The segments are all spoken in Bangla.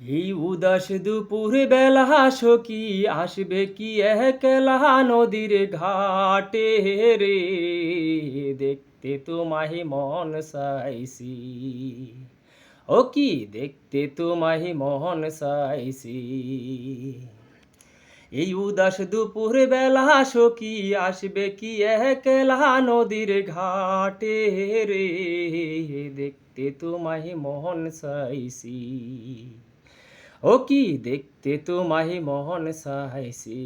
এই উদাস দুপুর বেলা সখী আসবে কি একলা নদীর ঘাটে রে? দেখতে তোমাহি মন সাইসি ও কি দেখতে তোমাহি মন সাইসি এই উদাস দুপুর বেলা সখী আসবে কি একলা নদীর ঘাটে রে? দেখতে তোমাহি মোহন সাইসি ও কি দেখতে তোমাহি মোহন সাইসি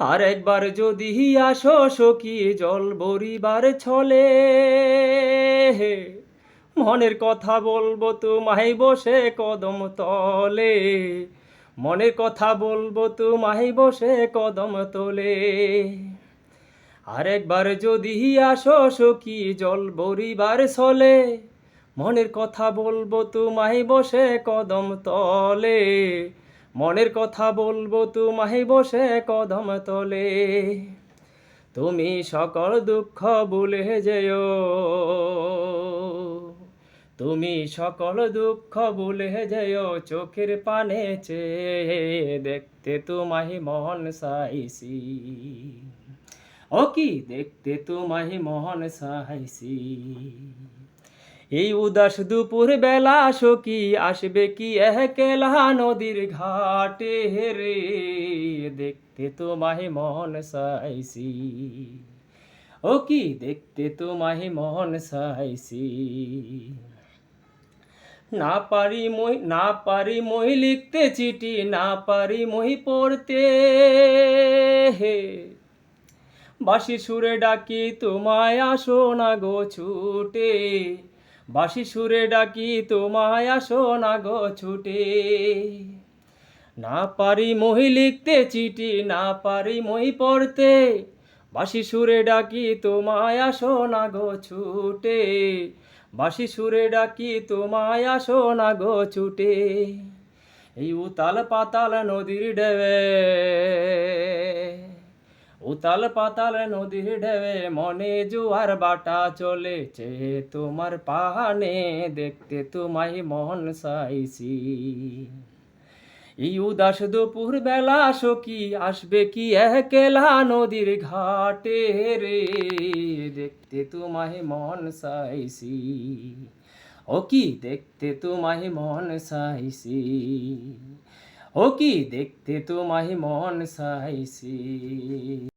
আর একবার যদি আসো সখী, জল বরিবার ছলে, মনের কথা বলব তোমায় বসে কদম তলে। মনের কথা বলব তোমায় বসে কদম তোলে। আরেকবার যদি আসো সখী, জল বরিবার ছলে মনের কথা বলব তোমায় বসে কদম তলে। মনের কথা বলব তোমায় বসে কদম তলে। তুমি সকল দুঃখ ভুলে যেও। তুমি সকল দুঃখ ভুলে যেও। চোখের পানে চেয়ে দেখতে তোমাহি মন সাইসি ও কি দেখতে তোমাহি মন সাইসি এই উদাস দুপুর বেলা সখী আসবে কি একলা নদীর ঘাটে রে? দেখতে তোমাহি মন সাইসি ও কি দেখতে তোমাহি মন সাইসি না পারি মই, না পারি মই লিখতে চিঠি, না পারি মই পড়তে। হে বাসি সুরে ডাকি তোমায় আসো না গো ছুটে। বাসি সুরে ডাকি, তোমায় আসো না গো ছুটে। না পারি মই লিখতে চিঠি, না পারি মই পড়তে। বাসি সুরে ডাকি, তোমায় আসো না গো ছুটে। বাসি সুরে ডাকি, তোমায় আসো না গো ছুটে। এই উতাল পাতাল নদীর ঢেবে উতাল পাতাল নদীর ঢেবে মনে জোয়ার বাটা চলেছে। তোমার পাহানে দেখতে তোমায় মন সাইসি এই উদাস দুপুর বেলা সখী আসবে কি একলা নদীর ঘাটে রে? দেখতে তোমায় মন সাইসি ও কি দেখতে তোমায় মন সাইসি ও কি দেখতে তোমায় মন সাইসি